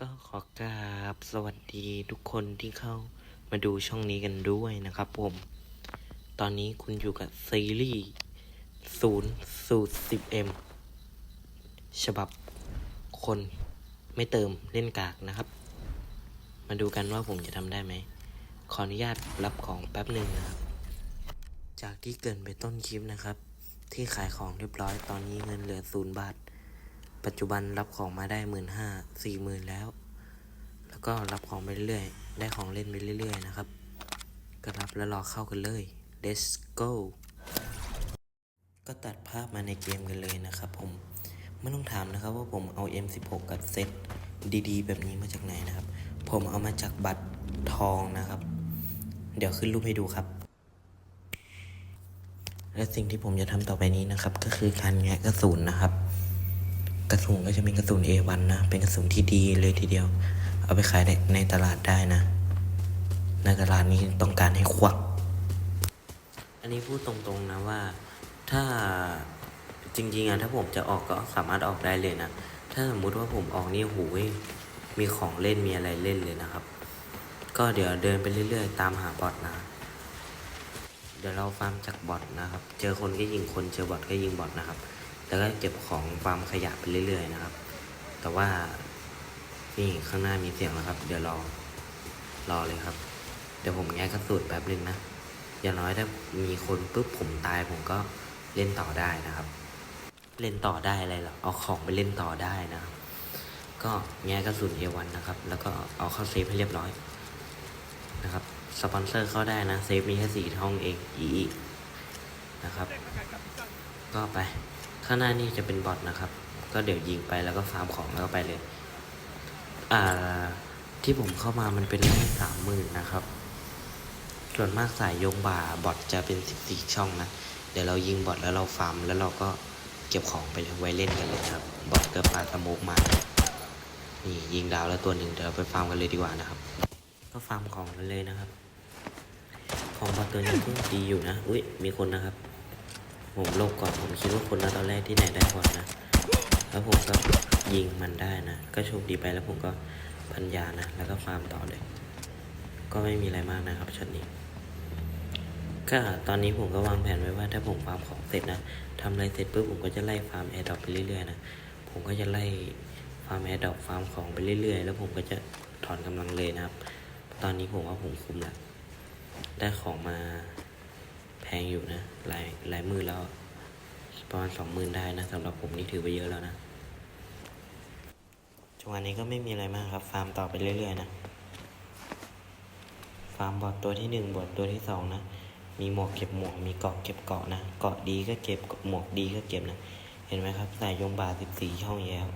ก็ขอกราบสวัสดีทุกคนที่เข้ามาดูช่องนี้กันด้วยนะครับผม ตอนนี้คุณอยู่กับซีรีส์ศูนย์สูตรสิบเอ็มฉบับคนไม่เติมเล่นกากนะครับ มาดูกันว่าผมจะทำได้ไหม ขออนุญาตรับของแป๊บหนึ่งนะครับ จากที่เกินไปต้นคลิปนะครับ ที่ขายของเรียบร้อยตอนนี้เงินเหลือศูนย์บาท ปัจจุบันรับของมาได้หมื่นห้าสี่หมื่นแล้ว แล้วก็รับของไปเรื่อยๆ ได้ของเล่นไปเรื่อยๆ นะครับ ก็รับแล้วรอเข้ากันเลย let's go ก็ตัดภาพมาในเกมกันเลยนะครับผม ไม่ต้องถามนะครับว่าผมเอา M16 กับเซตดีๆ แบบนี้มาจากไหนนะครับ ผมเอามาจากบัตรทองนะครับ เดี๋ยวขึ้นรูปให้ดูครับและสิ่งที่ผมจะทำต่อไปนี้นะครับ ก็คือการแงะกระสุนนะครับ กระสุนก็จะเป็นกระสุน A1 นะ เป็นกระสุนที่ดีเลยทีเดียว เอาไปขายในในตลาดได้นะ ในตลาดนี้ต้องการให้ควัก อันนี้พูดตรงๆนะว่า ถ้าจริงๆอะถ้าผมจะออกก็สามารถออกได้เลยนะ ถ้าสมมุติว่าผมออกนี่หูยมีของเล่นมีอะไรเล่นเลยนะครับ ก็เดี๋ยวเดินไปเรื่อยๆ ตามหาบอทนะ เดี๋ยวเราฟาร์มจากบอทนะครับ เจอคนก็ยิงคนเจอบอทก็ยิงบอทนะครับ แล้วก็เก็บของฟาร์มขยะไปเรื่อย ๆ นะครับ แต่ว่านี่ข้างหน้ามีเสียงแล้วครับ เดี๋ยวรอรอเลยครับ เดี๋ยวผมแง่กระสุนแป๊บนึงนะอย่างน้อยถ้ามีคนปุ๊บผมตายผมก็เล่นต่อได้นะครับ เล่นต่อได้อะไรหรอเอาของไปเล่นต่อได้นะครับ ก็แง่กระสุนเอวันนะครับ แล้วก็เอาเข้าเซฟให้เรียบร้อยนะครับสปอนเซอร์เข้าได้นะ เซฟมีแค่สี่ห้องเองอีอีนะครับ ก็ไป ข้างหน้านี่จะเป็นบอทนะครับ ก็เดี๋ยวยิงไปแล้วก็ฟาร์มของแล้วก็ไปเลย อ่าที่ผมเข้ามามันเป็นแค่สามหมื่นนะครับ ส่วนมากสายโยงบ่าบอทจะเป็นสิบสี่ช่องนะ เดี๋ยวเรายิงบอทแล้วเราฟาร์มแล้วเราก็เก็บของไปไว้เล่นกันเลยครับ บอทก็ปาสโมกมา นี่ยิงดาวแล้วตัวหนึ่งเดี๋ยวเราไปฟาร์มกันเลยดีกว่านะครับ ก็ฟาร์มของกันเลยนะครับ ของบอทตัวนี้ก็ดีอยู่นะ อุ้ยมีคนนะครับ ผมลบก่อนผมคิดว่าคนนะตอนแรกที่ไหนได้ก่อนนะ แล้วผมก็ยิงมันได้นะ ก็โชคดีไปแล้วผมก็พันยานะ แล้วก็ฟาร์มต่อเลย ก็ไม่มีอะไรมากนะครับช็อตนี้ ก็ตอนนี้ผมก็วางแผนไว้ว่าถ้าผมฟาร์มของเสร็จนะทำอะไรเสร็จปุ๊บผมก็จะไล่ฟาร์มแอร์ดรอปไปเรื่อยๆนะ ผมก็จะไล่ฟาร์มแอร์ดรอปฟาร์มของไปเรื่อยๆ แล้วผมก็จะถอนกำลังเลยนะครับ ตอนนี้ผมว่าผมคุมแล้วได้ของมา แพงอยู่นะหลายหลายหมื่นแล้วประมาณสองหมื่นได้นะสำหรับผมนี่ถือว่าเยอะแล้วนะจังหวะนี้ก็ไม่มีอะไรมากครับ ฟาร์มต่อไปเรื่อย ๆ นะ ฟาร์มบอทตัวที่หนึ่งบอทตัวที่สองนะ มีหมวกเก็บหมวก มีเกาะเก็บเกาะนะ เกาะดีก็เก็บหมวกดีก็เก็บนะ เห็นไหมครับสายยงบาสิบสี่ช่องแล้ว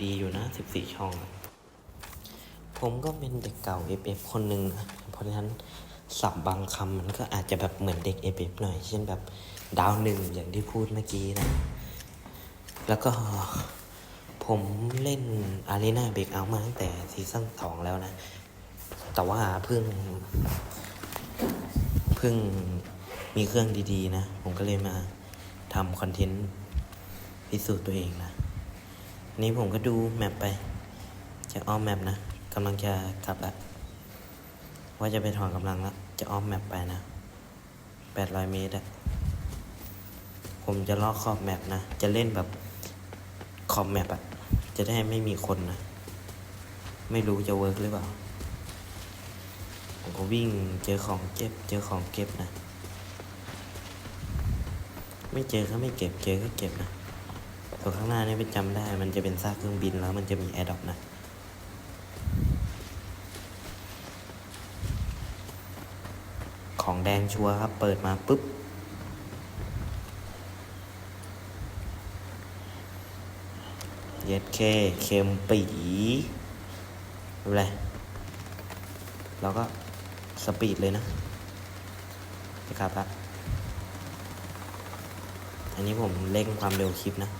ดีอยู่นะสิบสี่ช่อง ผมก็เป็นเด็กเก่า FF คนหนึ่งนะ เพราะฉะนั้น สับบางคำมันก็อาจจะแบบเหมือนเด็ก FF หน่อย เช่นแบบดาวหนึ่งอย่างที่พูดเมื่อกี้นะ แล้วก็ผมเล่นอารีนาเบรกเอามาตั้งแต่ซีซั่นสองแล้วนะ แต่ว่าเพิ่ง เพิ่งมีเครื่องดีๆนะ ผมก็เลยมาทำคอนเทนต์พิสูจน์ตัวเองนะ นี่ผมก็ดูแมปไป จะอ้อมแมปนะกำลังจะกลับล้วว่าจะไปถอนกำลังแล้ว จะออมแมปไปนะแปดร้อยเมตรอะผมจะลอกขอบแมปนะ จะเล่นแบบขอบแมปอะจะได้ไม่มีคนนะ ไม่รู้จะเวิร์กหรือเปล่า ผมก็วิ่งเจอของเก็บ เจอของเก็บนะ ไม่เจอก็ไม่เก็บ เจอก็เก็บนะส่วข้างหน้านี่ไปจำได้ มันจะเป็นซากเครื่องบินแล้วมันจะมีแอร์ดรอปนะ ของ แดงชัวร์ครับ เปิดมาปุ๊บ เย็ดเคเค็มปีไม่เป็นไรเราก็สปีดเลยนะจะกลับละอันนี้ผมเร่งความเร็วคลิปนะ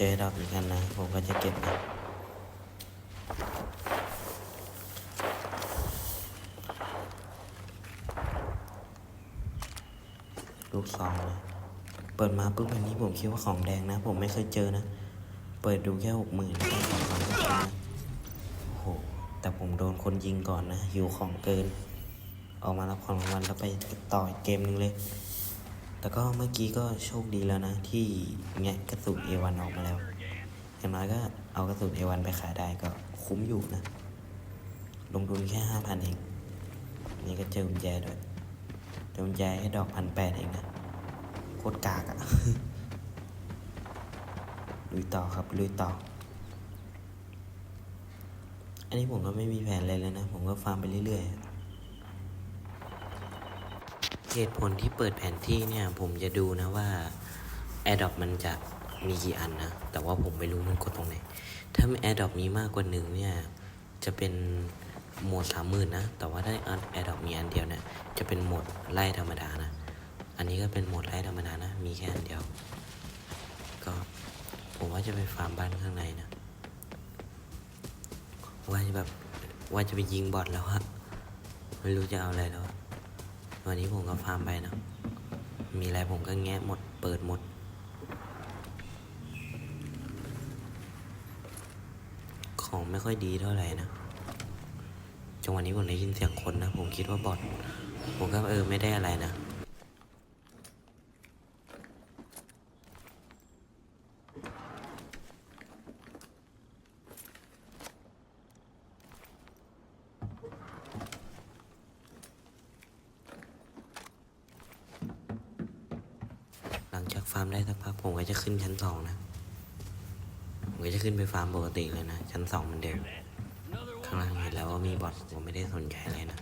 เจอดอกอีกอันนะผมก็จะเก็บนะลูกสองนะเปิดมาปุ๊บอันนี้ผมคิดว่าของแดงนะ ผมไม่เคยเจอนะ เปิดดูแค่หกหมื่นโอ้โห แต่ผมโดนคนยิงก่อนนะหิวของเกิน ออกมารับของรางวัลแล้วไปต่อเกมนึงเลย แต่ก็เมื่อกี้ก็โชคดีแล้วนะ ที่แงะกระสุนเอวันออกมาแล้ว อย่างน้อยก็เอากระสุนเอวันไปขายได้ก็คุ้มอยู่นะ ลงทุนแค่ห้าพันเอง นี่ก็เจอกุญแจด้วยเดี๋ยวกุญแจให้ดอกพันแปดเองนะ โคตรกากอะลุยต่อครับลุยต่อ อันนี้ผมก็ไม่มีแผนอะไรเลยนะ ผมก็ฟาร์มไปเรื่อยๆ เหตุผลที่เปิดแผนที่เนี่ย ผมจะดูนะว่า AirDrop มันจะมีกี่อันนะ แต่ว่าผมไม่รู้มันกดตรงไหน ถ้า AirDrop มีมากกว่าหนึ่งเนี่ย จะเป็นโหมดสามหมื่นนะ แต่ว่าถ้า AirDrop มีอันเดียวเนี่ย จะเป็นโหมดไล่ธรรมดานะ อันนี้ก็เป็นโหมดไล่ธรรมดานะ มีแค่อันเดียว ก็ผมว่าจะไปฟาร์มบ้านข้างในนะ ว่าจะแบบว่าจะไปยิงบอทแล้วอะไม่รู้จะเอาอะไรแล้ว วันนี้ผมก็ฟาร์มไปนะ มีอะไรผมก็แงะหมด เปิดหมด ของไม่ค่อยดีเท่าไหร่นะจังหวะนี้ผมได้ยินเสียงคนนะ ผมคิดว่าบอทผมก็เออไม่ได้อะไรนะ หลังจาก ฟาร์มได้สักพักผมก็จะขึ้นชั้นสองนะ ผมก็จะขึ้นไปฟาร์มปกติเลยนะ ชั้นสองเหมือนเดิม ข้างล่างเห็นแล้วว่ามีบอทผมไม่ได้สนใจเลยนะ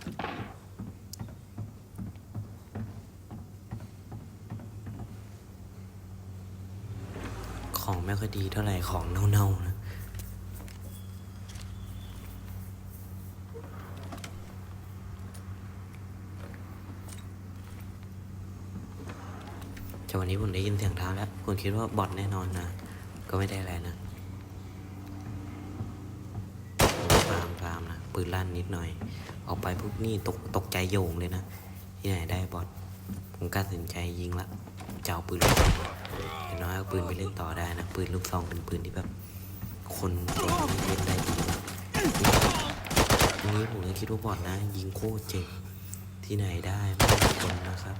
ของไม่ค่อยดีเท่าไหร่ของเน่าๆนะ วันนี้ผมได้ยินเสียงเท้าแล้วผมคิดว่าบอทแน่นอนนะ ก็ไม่ได้อะไรนะฟามฟามนะปืนลั่นนิดหน่อย ออกไปปุ๊บนี่ตกตกใจโยงเลยนะ ที่ไหนได้บอทผมกล้าตัดสินใจยิงละจะเอาปืนลูกซอย่างน้อยเอาปืนไปเล่นต่อได้นะ ปืนลูกซองเป็นปืนที่แบบ คนเก่งเล่นได้ดีนะทีนี้ผมก็คิดว่าบอทนะ ยิงโคตรเจ๋งที่ไหนได้ไม่คนนะครับ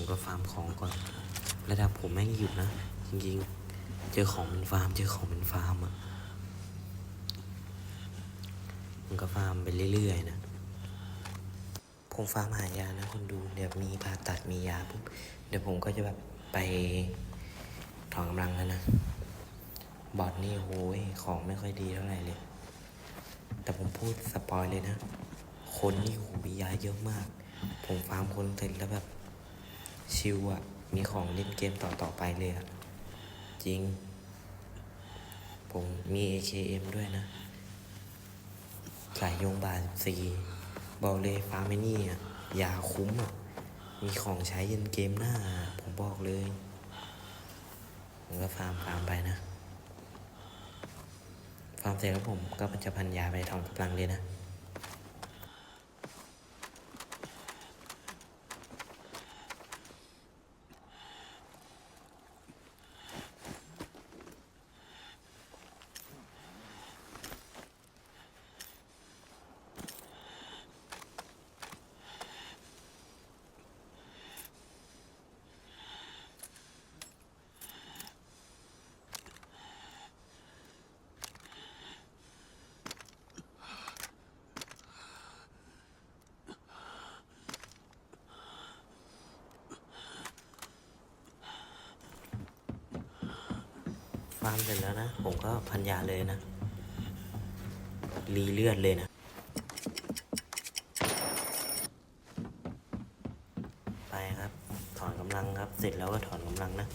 ผมก็ฟาร์มของก่อน ระดับผมแม่งหยุดนะ จริงๆ เจอของเป็นฟาร์ม เจอของเป็นฟาร์มอะ่ะผมก็ฟาร์มไปเรื่อยๆนะ ผมฟาร์มหายานะคนดู เดี๋ยวมีผ่าตัดมียาปุ๊บ เดี๋ยวผมก็จะแบบไปถอนกำลังแล้วนะ บอดนี่โอ้ยของไม่ค่อยดีเท่าไหร่เลย แต่ผมพูดสปอยเลยนะ คนนี่โหมียาเยอะมาก ผมฟาร์มคนเสร็จแล้วแบบ ชิวอะ่ะมีของเล่นเกมต่อต่อไปเลยอะ่ะจริง ผมมี AKM ด้วยนะ สายยงบาสีบอกเลยฟาร์มไอ้นี่อะยาคุ้มอะมีของใช้เยันเกมหน้า ผมบอกเลยผมก็ฟาร์มฟาร์มไปนะ ฟาร์มเสร็จแล้วผมก็จะพันยาไปทองกำลังเลยนะ ฟาร์มเสร็จแล้วนะ ผมก็พันยาเลยนะ รีเลือดเลยนะ ไปครับ ถอนกำลังครับ เสร็จแล้วก็ถอนกำลังนะ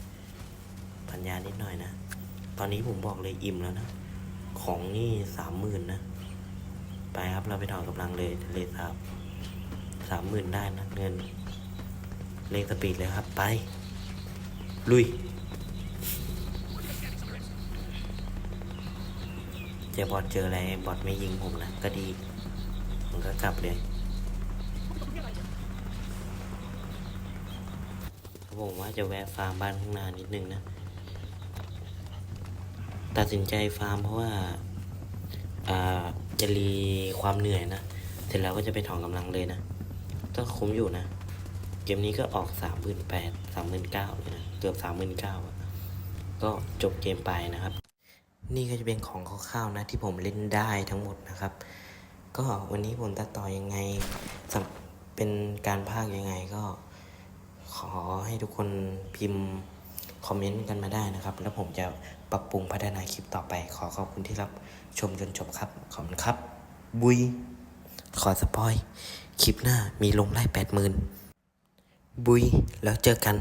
พันยานิดหน่อยนะ ตอนนี้ผมบอกเลยอิ่มแล้วนะ ของนี่สามหมื่นนะ ไปครับเราไปถอนกำลังเลยทะเลสาบสามหมื่นได้นะเงินเลงสปีดเลยครับ ไป ลุย เจอบอทเจออะไรบอทไม่ยิงผมนะก็ดีผมก็กลับเลยผมว่าจะแวะฟาร์มบ้านข้างหน้านิดนึงนะ ตัดสินใจฟาร์มเพราะว่าอ่าจะรีความเหนื่อยนะ เสร็จแล้วก็จะไปถอนกำลังเลยนะ ก็คุ้มอยู่นะ เกมนี้ก็ออกสามหมื่นแปดสามหมื่นเก้าเลยนะ เกือบสามหมื่นเก้าก็จบเกมไปนะครับ นี่ก็จะเป็นของคร่าวๆนะที่ผมเล่นได้ทั้งหมดนะครับ ก็วันนี้ผมตัดต่อยังไงเป็นการพากย์ยังไงก็ ขอให้ทุกคนพิมพ์คอมเมนต์กันมาได้นะครับ แล้วผมจะปรับปรุงพัฒนาคลิปต่อไป ขอขอบคุณที่รับชมจนจบครับ ขอบคุณครับ บุย ขอสปอย คลิปหน้ามีลงไล่แปดหมื่นบุย แล้วเจอกัน